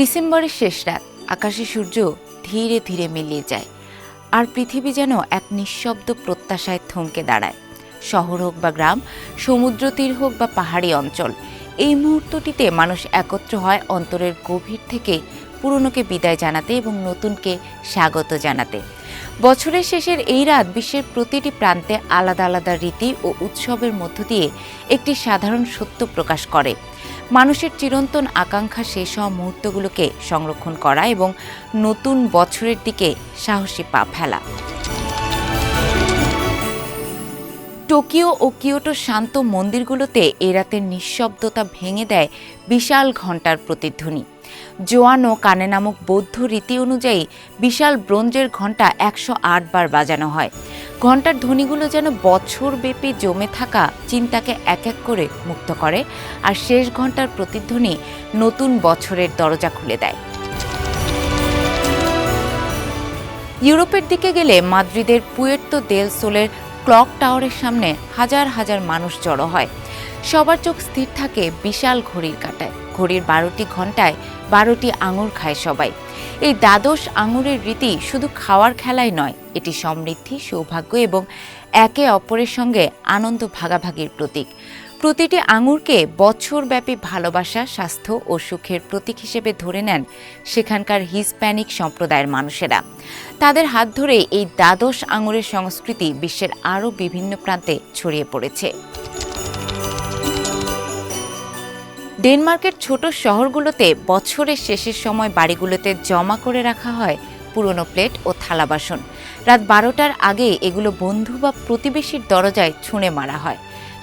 ডিসেম্বরের শেষ রাত, আকাশে সূর্য ধীরে ধীরে মিলিয়ে যায়, আর পৃথিবী যেন এক নিঃশব্দ প্রত্যাশায় থমকে দাঁড়ায়। শহর হোক বা গ্রাম, সমুদ্র তীর হোক বা পাহাড়ি অঞ্চল, এই মুহূর্তটিতে মানুষ একত্র হয় অন্তরের গভীর থেকে পুরনোকে বিদায় জানাতে এবং নতুনকে স্বাগত জানাতে। বছরের শেষের এই রাত বিশ্বের প্রতিটি প্রান্তে আলাদা আলাদা রীতি ও উৎসবের মধ্য দিয়ে একটি সাধারণ সত্য প্রকাশ করে। মানুষের চিরন্তন আকাঙ্ক্ষা শেষ হওয়া মুহূর্তগুলোকে সংরক্ষণ করা এবং নতুন বছরের দিকে সাহসী পা ফেলা। টোকিও ও কিয়োটো শান্ত মন্দিরগুলোতে এ রাতের নিঃশব্দতা ভেঙে দেয় বিশাল ঘণ্টার প্রতিধ্বনি। জোয়ান কানে নামক বৌদ্ধ রীতি অনুযায়ী বিশাল ব্রোঞ্জের ঘণ্টা একশো আট বার বাজানো হয়। ঘণ্টার ধ্বনিগুলো যেন বছরব্যাপী জমে থাকা চিন্তাকে এক এক করে মুক্ত করে আর শেষ ঘণ্টার প্রতিধ্বনি নতুন বছরের দরজা খুলে দেয়। ইউরোপের দিকে গেলে মাদ্রিদের পুয়ের্তো দেল সোলের ক্লক টাওয়ারের সামনে হাজার হাজার মানুষ জড়ো হয়। সবার চোখ স্থির থাকে বিশাল ঘড়ির কাঁটায়। ঘড়ির বারোটি ঘন্টায় বারোটি আঙুর খায় সবাই। এই দ্বাদশ আঙুরের রীতি শুধু খাওয়ার খেলাই নয়, এটি সমৃদ্ধি, সৌভাগ্য এবং একে অপরের সঙ্গে আনন্দ ভাগাভাগির প্রতীক। প্রতিটি আঙুরকে বছরব্যাপী ভালোবাসা, স্বাস্থ্য ও সুখের প্রতীক হিসেবে ধরে নেন সেখানকার হিসপ্যানিক সম্প্রদায়ের মানুষেরা। তাদের হাত ধরে এই দ্বাদশ আঙুরের সংস্কৃতি বিশ্বের আরও বিভিন্ন প্রান্তে ছড়িয়ে পড়েছে। ডেনমার্কের ছোট শহরগুলোতে বছরের শেষের সময় বাড়িগুলোতে জমা করে রাখা হয় পুরনো প্লেট ও থালা বাসন। রাত বারোটার আগে এগুলো বন্ধু বা প্রতিবেশীর দরজায় ছুঁড়ে মারা হয়।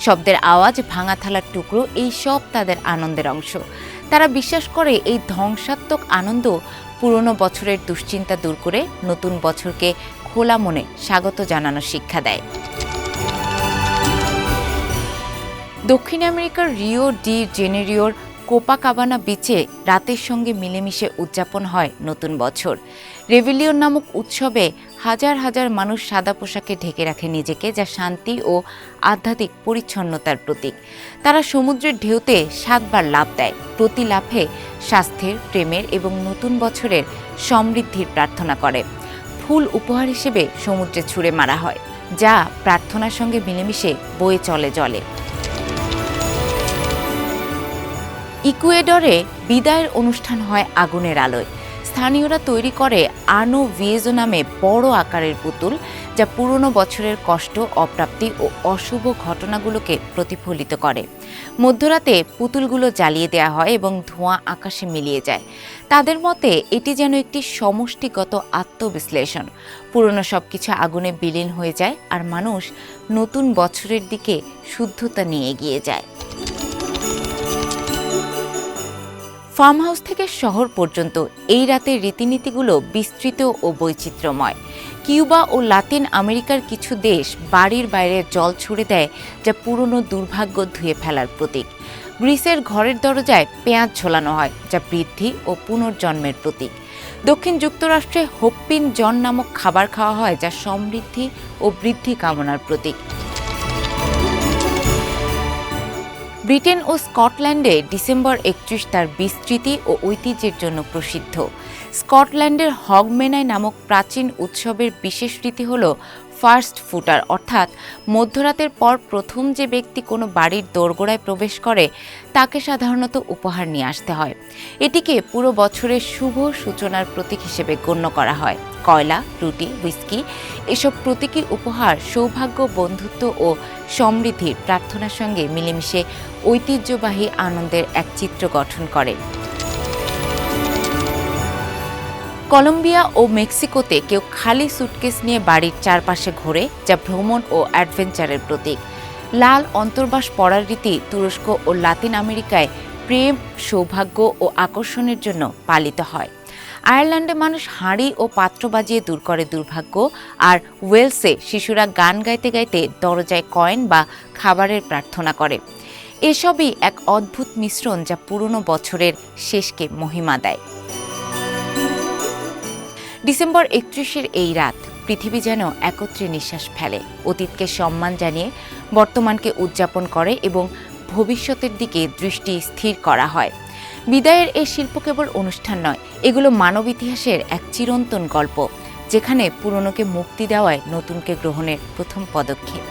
শব্দের আওয়াজ, ভাঙা থালার টুকরো, এই সব তাদের আনন্দের অংশ। তারা বিশ্বাস করে এই ধ্বংসাত্মক আনন্দ পুরনো বছরের দুশ্চিন্তা দূর করে নতুন বছরকে খোলা মনে স্বাগত জানানোর শিক্ষা দেয়। দক্ষিণ আমেরিকার রিও ডি জেনেরিওর কোপাকাবানা বিচে রাতের সঙ্গে মিলেমিশে উদযাপন হয় নতুন বছর। রেভিলিয়ন নামক উৎসবে হাজার হাজার মানুষ সাদা পোশাকে ঢেকে রাখে নিজেকে, যা শান্তি ও আধ্যাত্মিক পরিচ্ছন্নতার প্রতীক। তারা সমুদ্রের ঢেউতে সাতবার লাভ দেয়। প্রতি লাভে স্বাস্থ্যের, প্রেমের এবং নতুন বছরের সমৃদ্ধির প্রার্থনা করে। ফুল উপহার হিসেবে সমুদ্রে ছুঁড়ে মারা হয়, যা প্রার্থনার সঙ্গে মিলেমিশে বয়ে চলে জলে। ইকুয়েডরে বিদায়ের অনুষ্ঠান হয় আগুনের আলোয়। স্থানীয়রা তৈরি করে আনো ভিয়েজো নামে বড় আকারের পুতুল, যা পুরনো বছরের কষ্ট, অপ্রাপ্তি ও অশুভ ঘটনাগুলোকে প্রতিফলিত করে। মধ্যরাতে পুতুলগুলো জ্বালিয়ে দেওয়া হয় এবং ধোঁয়া আকাশে মিলিয়ে যায়। তাদের মতে, এটি যেন একটি সমষ্টিগত আত্মবিশ্লেষণ। পুরনো সব কিছু আগুনে বিলীন হয়ে যায় আর মানুষ নতুন বছরের দিকে শুদ্ধতা নিয়ে এগিয়ে যায়। ফার্ম হাউস থেকে শহর পর্যন্ত এই রাতের রীতিনীতিগুলো বিস্তৃত ও বৈচিত্র্যময়। কিউবা ও লাতিন আমেরিকার কিছু দেশ বাড়ির বাইরে জল ছুড়ে দেয় যা পুরনো দুর্ভাগ্য ধুয়ে ফেলার প্রতীক। গ্রিসের ঘরের দরজায় পেঁয়াজ ঝোলানো হয়, যা বৃদ্ধি ও পুনর্জন্মের প্রতীক। দক্ষিণ যুক্তরাষ্ট্রে হোপ্পিন জন নামক খাবার খাওয়া হয় যা সমৃদ্ধি ও বৃদ্ধি কামনার প্রতীক। ব্রিটেন ও স্কটল্যান্ডে ডিসেম্বর একত্রিশ তার বিস্তৃতি ও ঐতিহ্যের জন্য প্রসিদ্ধ। স্কটল্যান্ডের হগমেনাই নামক প্রাচীন উৎসবের বিশেষ রীতি হল ফার্স্ট ফুটার, অর্থাৎ মধ্যরাতের পর প্রথম যে ব্যক্তি কোনো বাড়ির দোরগোড়ায় প্রবেশ করে, তাকে সাধারণত উপহার নিয়ে আসতে হয়। এটিকে পুরো বছরের শুভ সূচনার প্রতীক হিসেবে গণ্য করা হয়। কয়লা, রুটি, হুইস্কি, এসব প্রতীকী উপহার সৌভাগ্য, বন্ধুত্ব ও সমৃদ্ধির প্রার্থনার সঙ্গে মিলেমিশে ঐতিহ্যবাহী আনন্দের এক চিত্র গঠন করে। কলম্বিয়া ও মেক্সিকোতে কেউ খালি সুটকেস নিয়ে বাড়ির চারপাশে ঘোরে, যা ভ্রমণ ও অ্যাডভেঞ্চারের প্রতীক। লাল অন্তর্বাস পড়ার রীতি তুরস্ক ও লাতিন আমেরিকায় প্রেম, সৌভাগ্য ও আকর্ষণের জন্য পালিত হয়। আয়ারল্যান্ডে মানুষ হাঁড়ি ও পাত্র বাজিয়ে দূর করে দুর্ভাগ্য, আর ওয়েলসে শিশুরা গান গাইতে গাইতে দরজায় কয়েন বা খাবারের প্রার্থনা করে। এসবই এক অদ্ভুত মিশ্রণ যা পুরনো বছরের শেষকে মহিমা দেয়। ডিসেম্বর একত্রিশের এই রাত পৃথিবী যেন একত্রে নিঃশ্বাস ফেলে। অতীতকে সম্মান জানিয়ে বর্তমানকে উদযাপন করে এবং ভবিষ্যতের দিকে দৃষ্টি স্থির করা হয়। বিদায়ের এই শিল্প কেবল অনুষ্ঠান নয়, এগুলো মানব ইতিহাসের এক চিরন্তন গল্প, যেখানে পুরনোকে মুক্তি দেওয়ায় নতুনকে গ্রহণের প্রথম পদক্ষেপ।